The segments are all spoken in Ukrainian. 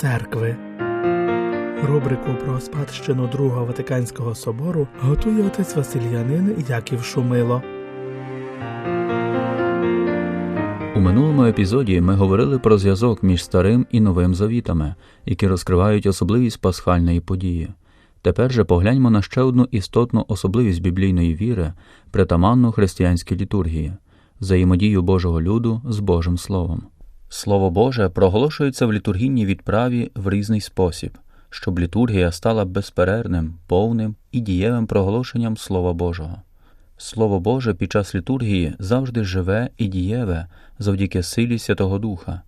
церкви. Рубрику про спадщину Другого Ватиканського собору готує отець Васильянин Яків Шумило. У минулому епізоді ми говорили про зв'язок між старим і новим завітами, які розкривають особливість пасхальної події. Тепер же погляньмо на ще одну істотну особливість біблійної віри, притаманну християнській літургії взаємодію Божого люду з Божим Словом. Слово Боже проголошується в літургійній відправі в різний спосіб, щоб літургія стала безперервним, повним і дієвим проголошенням Слова Божого. Слово Боже під час літургії завжди живе і дієве завдяки силі Святого Духа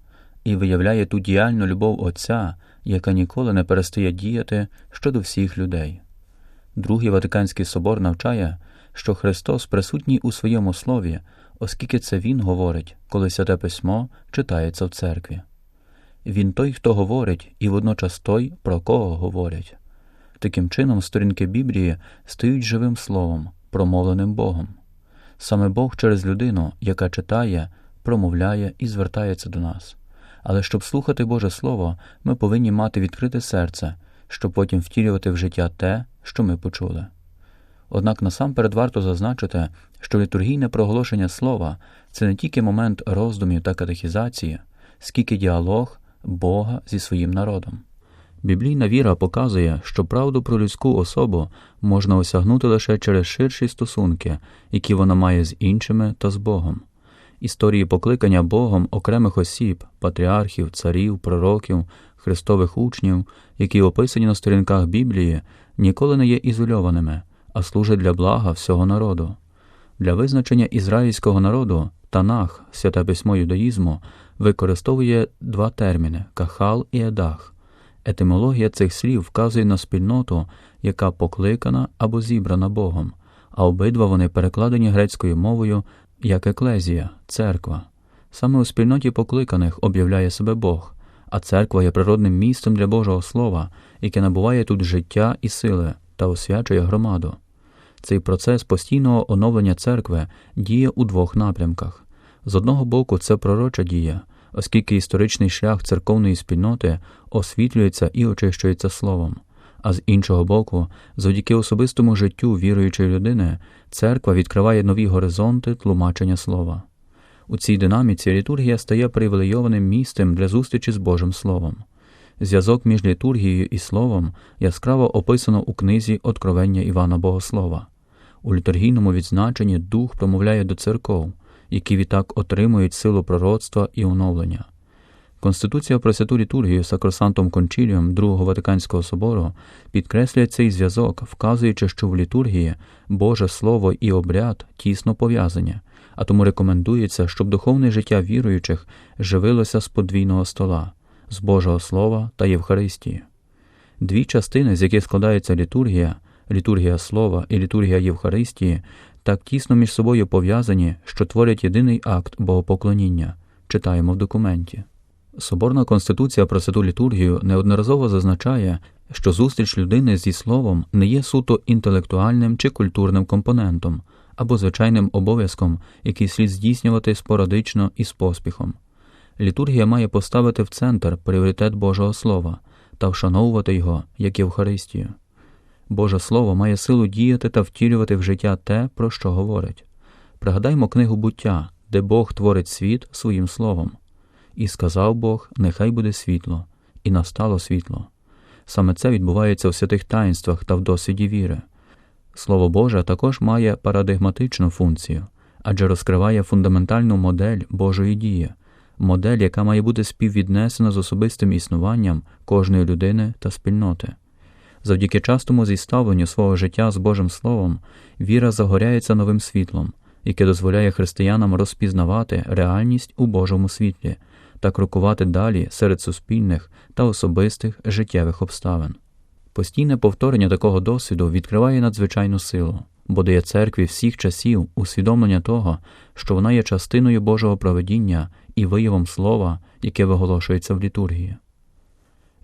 і виявляє ту діяльну любов Отця, яка ніколи не перестає діяти щодо всіх людей. Другий Ватиканський собор навчає, що Христос присутній у своєму слові, оскільки це Він говорить, коли святе письмо читається в церкві. Він той, хто говорить, і водночас той, про кого говорять. Таким чином, сторінки Біблії стають живим словом, промовленим Богом. Саме Бог через людину, яка читає, промовляє і звертається до нас. Але щоб слухати Боже Слово, ми повинні мати відкрите серце, щоб потім втілювати в життя те, що ми почули. Однак насамперед варто зазначити, що літургійне проголошення слова це не тільки момент роздумів та катехізації, скільки діалог Бога зі своїм народом. Біблійна віра показує, що правду про людську особу можна осягнути лише через ширші стосунки, які вона має з іншими та з Богом. Історії покликання Богом окремих осіб, патріархів, царів, пророків, христових учнів, які описані на сторінках Біблії, ніколи не є ізольованими, а служать для блага всього народу. Для визначення ізраїльського народу Танах, святе письмо юдаїзму, використовує два терміни кахал і едах. Етимологія цих слів вказує на спільноту, яка покликана або зібрана Богом, а обидва вони перекладені грецькою мовою як еклезія, церква. Саме у спільноті покликаних об'являє себе Бог, а церква є природним місцем для Божого Слова, яке набуває тут життя і сили та освячує громаду. Цей процес постійного оновлення церкви діє у двох напрямках. З одного боку, це пророча дія, оскільки історичний шлях церковної спільноти освітлюється і очищується словом. А з іншого боку, завдяки особистому життю віруючої людини, церква відкриває нові горизонти тлумачення слова. У цій динаміці літургія стає привілейованим місцем для зустрічі з Божим Словом. Зв'язок між літургією і словом яскраво описано у книзі Откровення Івана Богослова. У літургійному відзначенні Дух промовляє до церков, які відтак отримують силу пророцтва і оновлення. Конституція про святу літургію Сакросантом Кончіліум Другого Ватиканського собору підкреслює цей зв'язок, вказуючи, що в літургії Боже Слово і обряд тісно пов'язані, а тому рекомендується, щоб духовне життя віруючих живилося з подвійного стола, з Божого Слова та Євхаристії. Дві частини, з яких складається літургія, літургія Слова і літургія Євхаристії, так тісно між собою пов'язані, що творять єдиний акт богопоклоніння, читаємо в документі. Соборна конституція про святу літургію неодноразово зазначає, що зустріч людини зі словом не є суто інтелектуальним чи культурним компонентом або звичайним обов'язком, який слід здійснювати спорадично і з поспіхом. Літургія має поставити в центр пріоритет Божого Слова та вшановувати його як Євхаристію. Боже Слово має силу діяти та втілювати в життя те, про що говорить. Пригадаймо книгу буття, де Бог творить світ своїм словом. І сказав Бог, нехай буде світло, і настало світло. Саме це відбувається в святих таїнствах та в досвіді віри. Слово Боже також має парадигматичну функцію, адже розкриває фундаментальну модель Божої дії, модель, яка має бути співвіднесена з особистим існуванням кожної людини та спільноти. Завдяки частому зіставленню свого життя з Божим Словом, віра загоряється новим світлом, яке дозволяє християнам розпізнавати реальність у Божому світлі та крокувати далі серед суспільних та особистих життєвих обставин. Постійне повторення такого досвіду відкриває надзвичайну силу, бо дає церкві всіх часів усвідомлення того, що вона є частиною Божого проведіння і виявом слова, яке виголошується в літургії.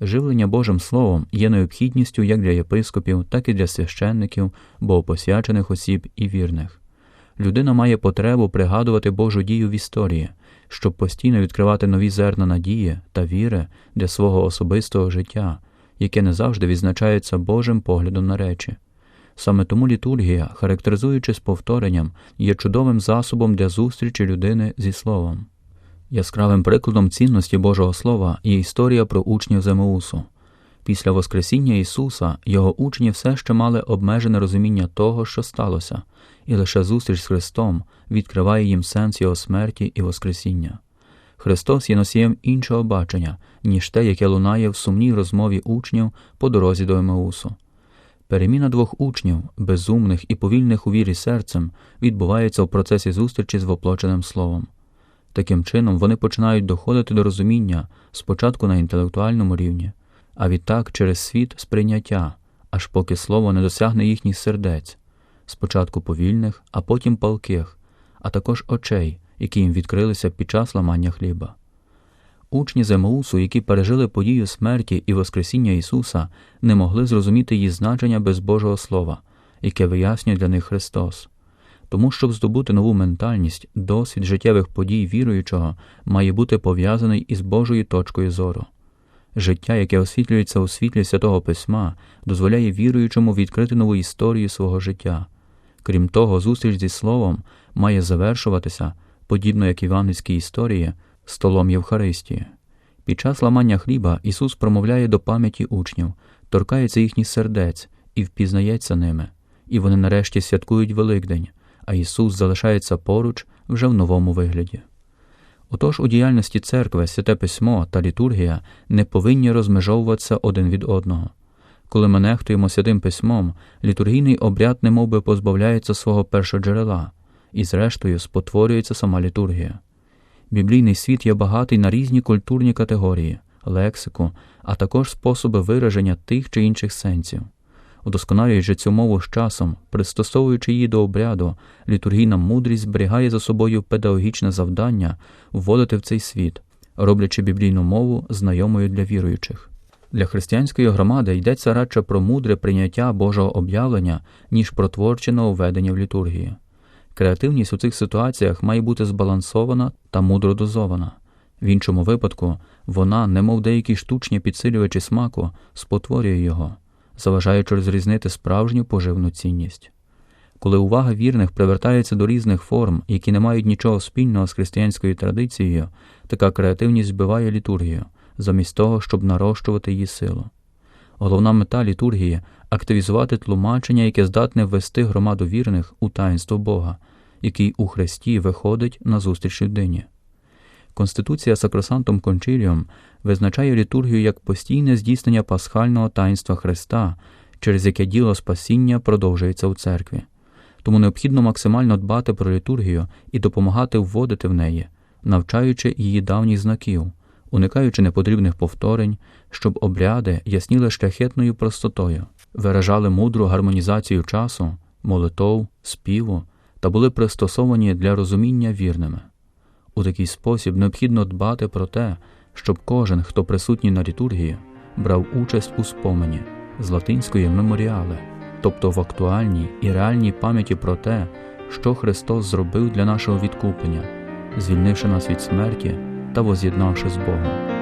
Живлення Божим Словом є необхідністю як для єпископів, так і для священників, богопосвячених осіб і вірних. людина має потребу пригадувати Божу дію в історії, щоб постійно відкривати нові зерна надії та віри для свого особистого життя, яке не завжди відзначається Божим поглядом на речі. Саме тому літургія, характеризуючись повторенням, є чудовим засобом для зустрічі людини зі Словом. Яскравим прикладом цінності Божого Слова є історія про учнів Земеусу. Після Воскресіння Ісуса його учні все ще мали обмежене розуміння того, що сталося, і лише зустріч з Христом відкриває їм сенс Його смерті і Воскресіння. Христос є носієм іншого бачення, ніж те, яке лунає в сумній розмові учнів по дорозі до Емеусу. Переміна двох учнів, безумних і повільних у вірі серцем, відбувається в процесі зустрічі з воплоченим словом. Таким чином вони починають доходити до розуміння спочатку на інтелектуальному рівні, а відтак через світ сприйняття, аж поки слово не досягне їхніх сердець, спочатку повільних, а потім палких, а також очей, які їм відкрилися під час ламання хліба. Учні Земеусу, які пережили подію смерті і Воскресіння Ісуса, не могли зрозуміти її значення без Божого Слова, яке вияснює для них Христос. Тому, щоб здобути нову ментальність, досвід життєвих подій віруючого має бути пов'язаний із Божою точкою зору. Життя, яке освітлюється у світлі Святого Письма, дозволяє віруючому відкрити нову історію свого життя. Крім того, зустріч зі Словом має завершуватися, подібно як івангельській історії, столом Євхаристії. Під час ламання хліба Ісус промовляє до пам'яті учнів, торкається їхніх сердець і впізнається ними, і вони нарешті святкують Великдень, а Ісус залишається поруч вже в новому вигляді. Отож у діяльності церкви святе письмо та літургія не повинні розмежовуватися один від одного. Коли ми нехтуємо святим письмом, літургійний обряд немовби позбавляється свого першоджерела, і, зрештою, спотворюється сама літургія. Біблійний світ є багатий на різні культурні категорії, лексику, а також способи вираження тих чи інших сенсів. Удосконалюючи цю мову з часом, пристосовуючи її до обряду, літургійна мудрість зберігає за собою педагогічне завдання вводити в цей світ, роблячи біблійну мову знайомою для віруючих. Для християнської громади йдеться радше про мудре прийняття Божого об'явлення, ніж про творче нововведення в літургії. Креативність у цих ситуаціях має бути збалансована та мудро дозована. В іншому випадку вона, немов деякі штучні підсилювачі смаку, спотворює його, заважаючи розрізнити справжню поживну цінність. Коли увага вірних привертається до різних форм, які не мають нічого спільного з християнською традицією, така креативність збиває літургію, замість того, щоб нарощувати її силу. Головна мета літургії активізувати тлумачення, яке здатне ввести громаду вірних у таїнство Бога, який у Христі виходить на зустріч людині. Конституція Сакросантом Кончиліум визначає літургію як постійне здійснення пасхального таїнства Христа, через яке діло спасіння продовжується у церкві. Тому необхідно максимально дбати про літургію і допомагати вводити в неї, навчаючи її давніх знаків, уникаючи непотрібних повторень, щоб обряди ясніли шляхетною простотою, виражали мудру гармонізацію часу, молитов, співу та були пристосовані для розуміння вірними. У такий спосіб необхідно дбати про те, щоб кожен, хто присутній на літургії, брав участь у спомені з латинської меморіали, тобто в актуальній і реальній пам'яті про те, що Христос зробив для нашого відкуплення, звільнивши нас від смерті та воз'єднавши з Богом.